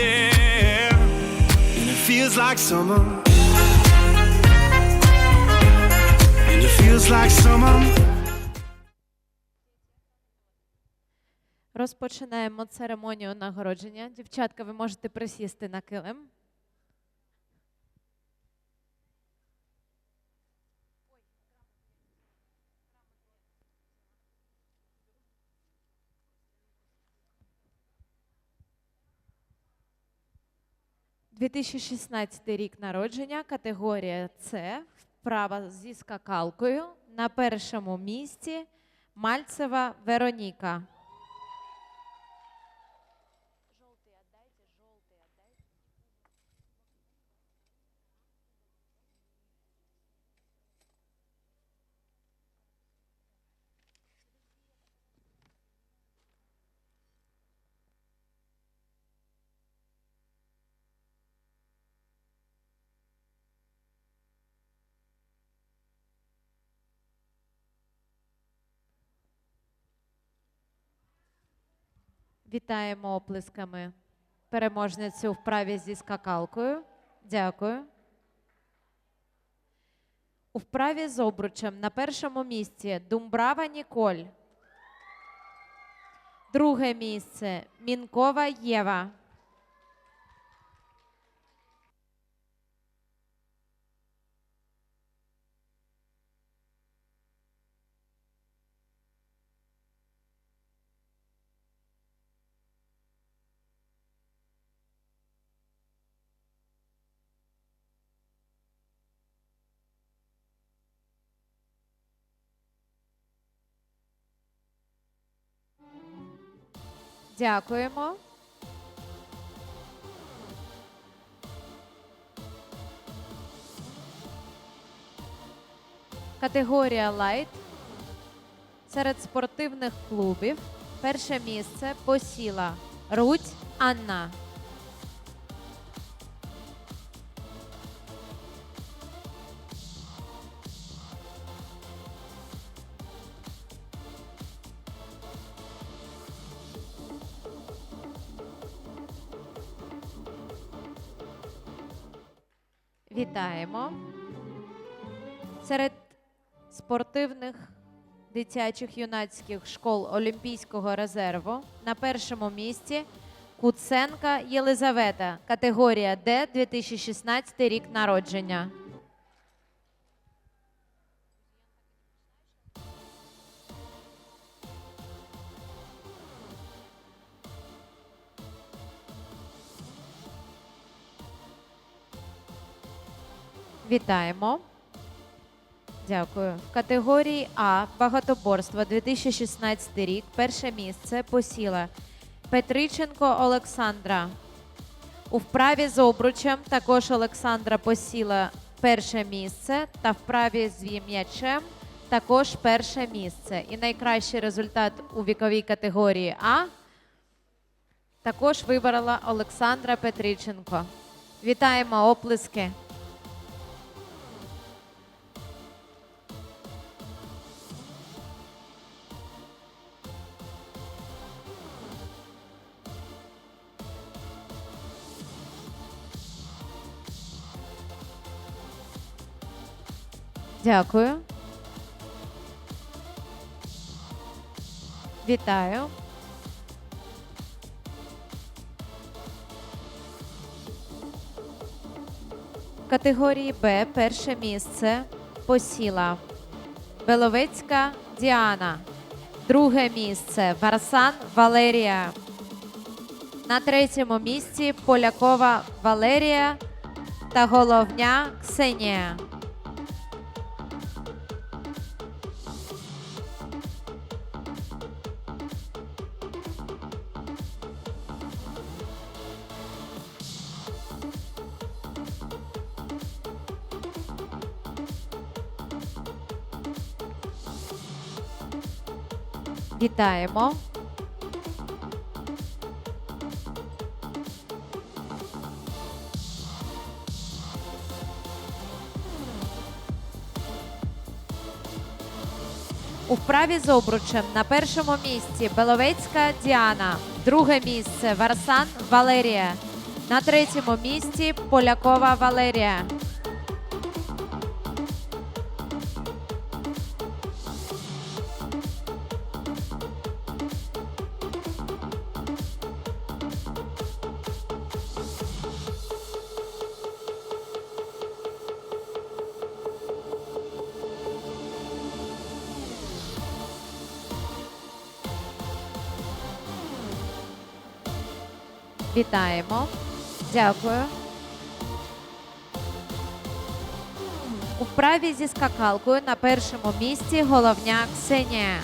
there. And it feels like summer. And it feels like summer. Розпочинаємо церемонію нагородження. Дівчатка, ви можете присісти на килим. – 2016 рік народження, категорія С, вправа зі скакалкою. На першому місці Мальцева Вероніка. Вітаємо оплесками переможницю в праві зі скакалкою. Дякую. У вправі з обручем на першому місці Думбрава Ніколь. Друге місце Мінкова Єва. Дякуємо. Категорія Лайт серед спортивних клубів. Перше місце посіла Рудь Анна. Вітаємо. Серед спортивних дитячих юнацьких школ Олімпійського резерву на першому місці Куценка Єлизавета, категорія Д, 2016 рік народження. Вітаємо. Дякую. В категорії А багатоборство 2016 рік. Перше місце посіла Петриченко Олександра. У вправі з обручем також Олександра посіла перше місце та вправі з м'ячем також перше місце. І найкращий результат у віковій категорії А також вибрала Олександра Петриченко. Вітаємо оплески. Дякую. Вітаю. Категорії Б перше місце посіла Беловецька Діана. Друге місце Варсан Валерія. На третьому місці Полякова Валерія та головня Ксенія. Вітаємо. У вправі з обручем на першому місці Беловецька Діана, друге місце Варсан Валерія, На третьому місці Полякова Валерія. Вітаємо. Дякую. У вправі зі скакалкою на першому місці головня Ксенія.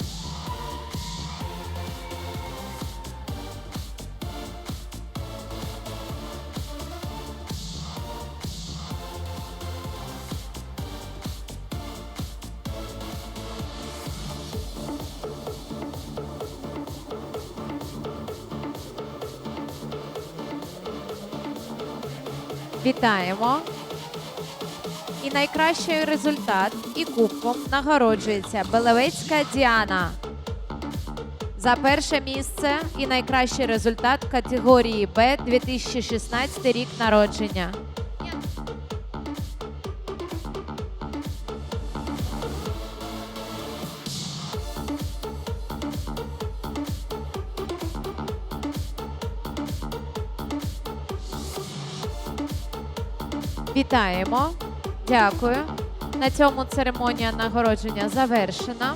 Вітаємо. І найкращий результат і кубком нагороджується Белевецька Діана. За перше місце і найкращий результат категорії Б 2016 рік народження. Вітаємо. Дякую. На цьому церемонія нагородження завершена.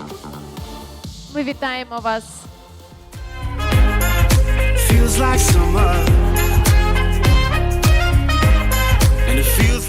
Ми вітаємо вас Feels like summer. And it feels